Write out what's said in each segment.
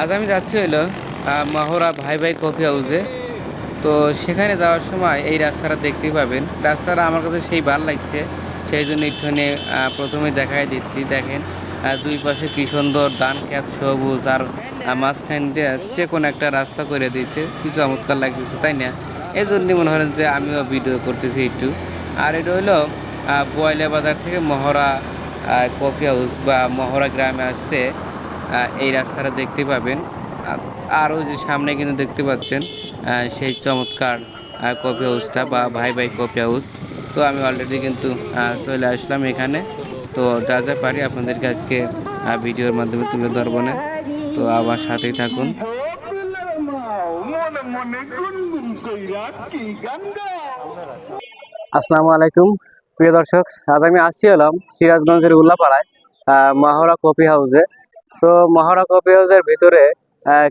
আজ আমি যাচ্ছি আহ, মহড়া ভাই ভাই কফি হাউসে। তো সেখানে যাওয়ার সময় এই রাস্তাটা দেখতেই পাবেন। রাস্তাটা আমার কাছে সেই ভালো লাগছে সেই জন্য আহ, প্রথমে দেখাই দিচ্ছি। দেখেন দুই পাশে কি সুন্দর ধান খেত সবুজ আর মাঝখান দিয়ে যে কোনো একটা রাস্তা করে দিয়েছে। কি চমৎকার লাগতেছে তাই না? এই জন্যই মনে হয় যে আমিও ভিডিও করতেছি একটু। আর এটা হলো বয়লা বাজার থেকে মহড়া কফি হাউস বা মহড়া গ্রামে আসতে এই রাস্তাটা দেখতে পাবেন। আর- আরও যে সামনে কিন্তু দেখতে পাচ্ছেন সেই চমৎকার কফি হাউসটা বা ভাই ভাই কফি হাউস তো আমি অলরেডি কিন্তু চলে আসলাম এখানে। তো যা যা পারি আপনাদেরকে আজকে ভিডিওর মাধ্যমে তুলে ধরবো না। তো আমার সাথেই থাকুন। আসসালামু আলাইকুম। প্রিয় দর্শক, আজ আমি আসছি হলাম সিরাজগঞ্জের উল্লাপাড়ায় মহড়া কফি হাউসে তো কফি হাউসের ভিতরে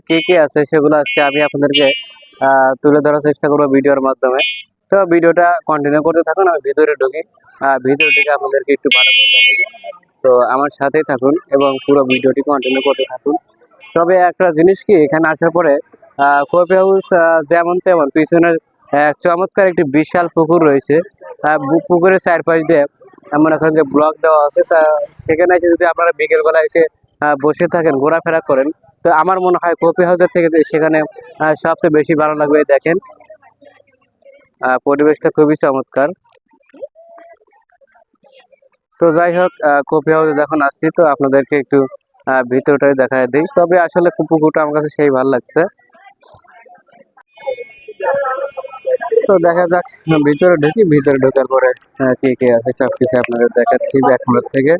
কি কি আছে সেগুলো আজকে আমি আপনাদেরকে তুলে ধরার চেষ্টা করব ভিডিওর মাধ্যমে। তো ভিডিওটা কন্টিনিউ করতে থাকুন, আমি ভিতরে ঢুকি। ভিতরে ঢুকে আপনাদেরকে একটু ভালো করে দেখাই। তো আমার সাথেই থাকুন এবং পুরো ভিডিওটি কন্টিনিউ করতে থাকুন। তবে একটা জিনিস কি, এখানে আসার পরে কফি হাউস যেমন তেমন পিছনের চমৎকার একটি বিশাল পুকুর রয়েছে। পুকুরের চারপাশ দিয়ে এমন এখন যে ব্লক দেওয়া আছে। তা সেখানে এসে যদি আপনারা বিকেলবেলা এসে বসে থাকেন, ঘোরাফেরা করেন। তো আমার মনে হয় কফি হাউসের থেকে সেখানে সবচেয়ে বেশি ভালো লাগবে দেখেন। পরিবেশটা খুবই চমৎকার। তো যাই হোক কফি হাউসে যখন আসছি, তো আপনাদেরকে একটু ভিতরটাই দেখা দিই। তবে আসলে পুকুরটা আমার কাছে সেই ভালো লাগছে। তো দেখা যাক ভিতরে ঢুকি, ভিতরে ঢোকার পরে কি কি আছে, সবকিছু আপনাদের দেখাচ্ছি ব্যাকমোড় থেকে।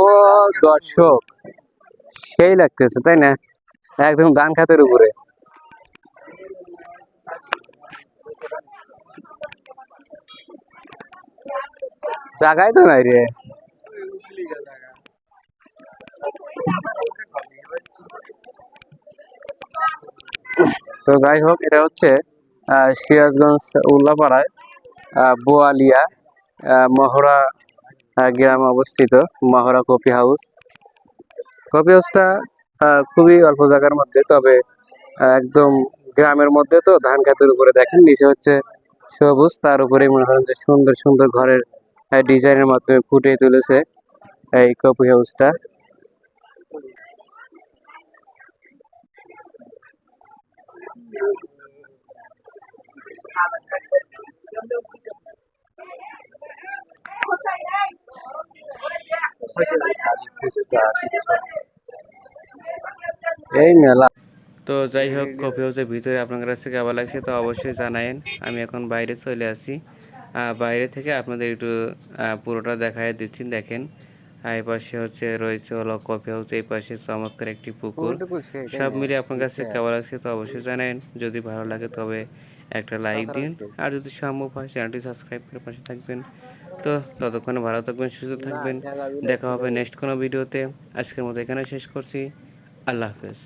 ও দর্শক, সেই লাগতেছে, তাই না? একদম ধান খাতের উপরে। জায়গায় তো নাই রে। তো যাই হোক, এটা হচ্ছে সিরাজগঞ্জ উল্লাপাড়ায় বোয়ালিয়া মহড়া গ্রামে অবস্থিত মহড়া কফি হাউস। কফি হাউসটা খুবই অল্প জায়গার মধ্যে, তবে একদম গ্রামের মধ্যে তো ধান খাতের উপরে দেখেন, নিচে হচ্ছে সবুজ, তার উপরে মনে করেন যে সুন্দর সুন্দর ঘরের ডিজাইনের মাধ্যমে ফুটিয়ে তুলেছে এই কফি হাউসটা। এই মেলা। তো যাই হোক কফি হাউসের ভিতরে আপনার কাছে কেমন লাগছে তো অবশ্যই জানায়েন। আমি এখন বাইরে চলে আসি। বাইরে থেকে আপনাদের একটু পুরোটা দেখাই দিচ্ছি দেখেন। এই পাশে হচ্ছে রয়েছে হলো কফি হাউস এই পাশে চমৎকার একটি পুকুর। সব মিলিয়ে আপনার কাছে কেমন লাগছে তো অবশ্যই জানাবেন যদি ভালো লাগে তবে একটা লাইক দিন। আর যদি সম্ভব হয় চ্যানেলটি সাবস্ক্রাইব করে পাশে থাকবেন। তো ততক্ষণে ভালো থাকবেন সুস্থ থাকবেন। দেখা হবে নেক্সট কোনো ভিডিওতে আজকের মতো এখানে শেষ করছি। আল্লাহ হাফেজ।